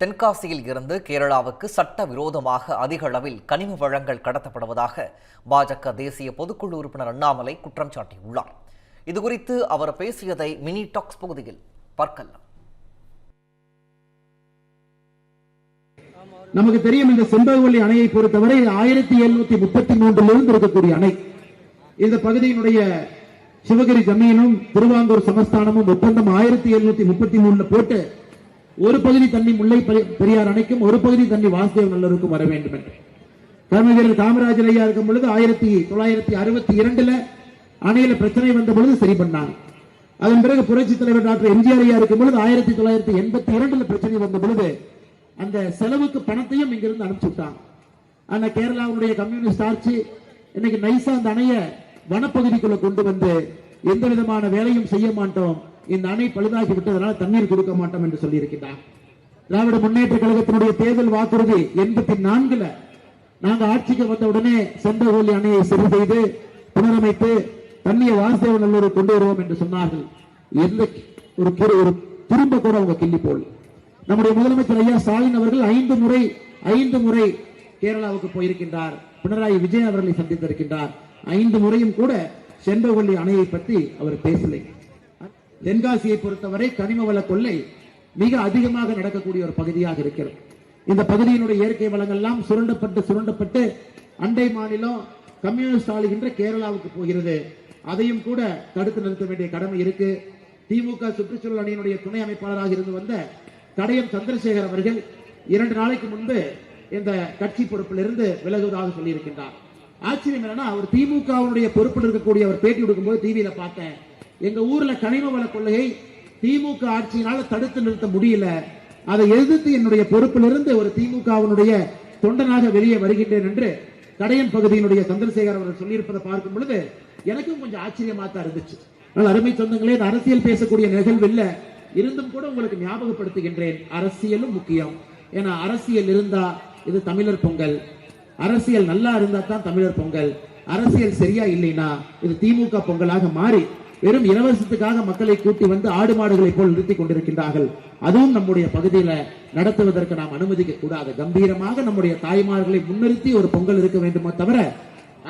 தென்காசியில் இருந்து கேரளாவுக்கு சட்டவிரோதமாக அதிக அளவில் கனிம வளங்கள் கடத்தப்படுவதாக பாஜக தேசிய பொதுக்குழு உறுப்பினர் அண்ணாமலை குற்றம் சாட்டியுள்ளார். இதுகுறித்து அவர் பேசியதை மினி டாக்ஸ் பகுதியில் பார்க்கலாம். நமக்கு தெரியும் இந்த செம்பகவல்லி அணையை பொறுத்தவரை ஆயிரத்தி எழுநூத்தி முப்பத்தி மூன்றிலிருந்து இருக்கக்கூடிய அணை. இந்த பகுதியினுடைய சிவகிரி ஜமீனும் திருவாங்கூர் சமஸ்தானமும் ஒப்பந்தம் ஆயிரத்தி எழுநூத்தி முப்பத்தி மூணுல போட்டு ஒரு பகுதி தண்ணி முல்லை பெரியார் அணைக்கும் ஒரு பகுதி தண்ணி வாசுதேவ் நல்லருக்கும் வர வேண்டும் என்று. கர்மவீரர் காமராஜர் ஐயா இருக்கும் பொழுது ஆயிரத்தி தொள்ளாயிரத்தி அறுபத்தி இரண்டுல அணையில பிரச்சனை வந்த பொழுது சரி பண்ணாங்க. அதன் பிறகு புரட்சி தலைவர் டாக்டர் எம்ஜிஆர் ஐயா இருக்கும் பொழுது ஆயிரத்தி தொள்ளாயிரத்தி எண்பத்தி இரண்டுல பிரச்சனை வந்த பொழுது அந்த செலவுக்கு பணத்தையும் இங்கிருந்து அனுப்பிச்சு விட்டாங்க. ஆனா கேரளாவுடைய கம்யூனிஸ்ட் ஆட்சி இன்னைக்கு நைசா அந்த அணைய வனப்பகுதிக்குள்ள கொண்டு வந்து எந்த விதமான வேலையும் செய்ய மாட்டோம். இந்த அணை பழுதாகி விட்டதனால் தண்ணீர் கொடுக்க மாட்டோம் என்று சொல்லியிருக்கிறார் திராவிட முன்னேற்ற கழகத்தினுடைய தேர்தல் வாக்குறுதி எண்பத்தி நான்குல நாங்க ஆட்சிக்கு வந்த உடனே செந்தகோலி அணையை சரி செய்து புனரமைத்து தண்ணியை வாசுதேவ நல்லூர் கொண்டு வருவோம் என்று சொன்னார்கள். எந்த ஒரு ஒரு திரும்ப கூட அவங்க கிள்ளி போல் நம்முடைய முதலமைச்சர் ஐயா ஸ்டாலின் அவர்கள் ஐந்து முறை ஐந்து முறை கேரளாவுக்கு போயிருக்கின்றார். பினராயி விஜயன் அவர்களை சந்தித்திருக்கின்றார். ஐந்து முறையும் கூட செந்தகொல்லி அணையை பற்றி அவர் பேசலை. தென்காசியை பொறுத்தவரை கனிம வள கொள்ளை மிக அதிகமாக நடக்கக்கூடிய ஒரு பகுதியாக இருக்கிறது. இந்த பகுதியினுடைய இயற்கை வளங்கள்லாம் சுரண்டப்பட்டு சுரண்டப்பட்டு அண்டை மாநிலம் கம்யூனிஸ்ட் ஆளுகின்ற கேரளாவுக்கு போகிறது. அதையும் கூட தடுத்து நிறுத்த வேண்டிய கடமை இருக்கு. திமுக சுற்றுச்சூழல் அணியினுடைய துணை அமைப்பாளராக இருந்து வந்த கடையம் சந்திரசேகர் அவர்கள் இரண்டு நாளைக்கு முன்பு இந்த கட்சி பொறுப்பிலிருந்து விலகுவதாக சொல்லியிருக்கின்றார். ஆச்சரியம் என்னன்னா அவர் திமுகவுடைய பொறுப்பில் இருக்கக்கூடிய அவர் பேட்டி கொடுக்கும்போது டிவியில பார்த்தேன். எங்க ஊர்ல கனிம வள கொள்ளையை திமுக ஆட்சியினால தடுத்து நிறுத்த முடியல. அதை எதிர்த்து என்னுடைய பொறுப்பிலிருந்து ஒரு திமுகவினுடைய தொண்டனாக வெளியே வருகின்றேன் என்று கடையன் பகுதியினுடைய சந்திரசேகர் அவர்கள் சொல்லியிருப்பதை பார்க்கும் பொழுது எனக்கும் கொஞ்சம் ஆச்சரியமா தான் இருந்துச்சு. ஆனால் அருமை சொந்தங்களே இது அரசியல் பேசக்கூடிய நிகழ்வு இல்ல இருந்தும் கூட உங்களுக்கு ஞாபகப்படுத்துகின்றேன். அரசியலும் முக்கியம். ஏன்னா அரசியல் இருந்தா இது தமிழர் பொங்கல். அரசியல் நல்லா இருந்தா தான் தமிழர் பொங்கல். அரசியல் சரியா இல்லைன்னா இது திமுக பொங்கலாக மாறி வெறும் இலவசத்துக்காக மக்களை கூட்டி வந்து ஆடு மாடுகளை போல் நிறுத்தி கொண்டிருக்கின்றார்கள். அதுவும் நம்முடைய பகுதியில நடத்துவதற்கு நாம் அனுமதிக்க கூடாது. கம்பீரமாக நம்முடைய தாய்மார்களை முன்னிறுத்தி ஒரு பொங்கல் இருக்க வேண்டுமே தவிர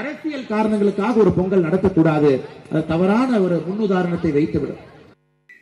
அரசியல் காரணங்களுக்காக ஒரு பொங்கல் நடத்தக்கூடாது அது தவறான ஒரு முன்னுதாரணத்தை வைத்துவிடும்.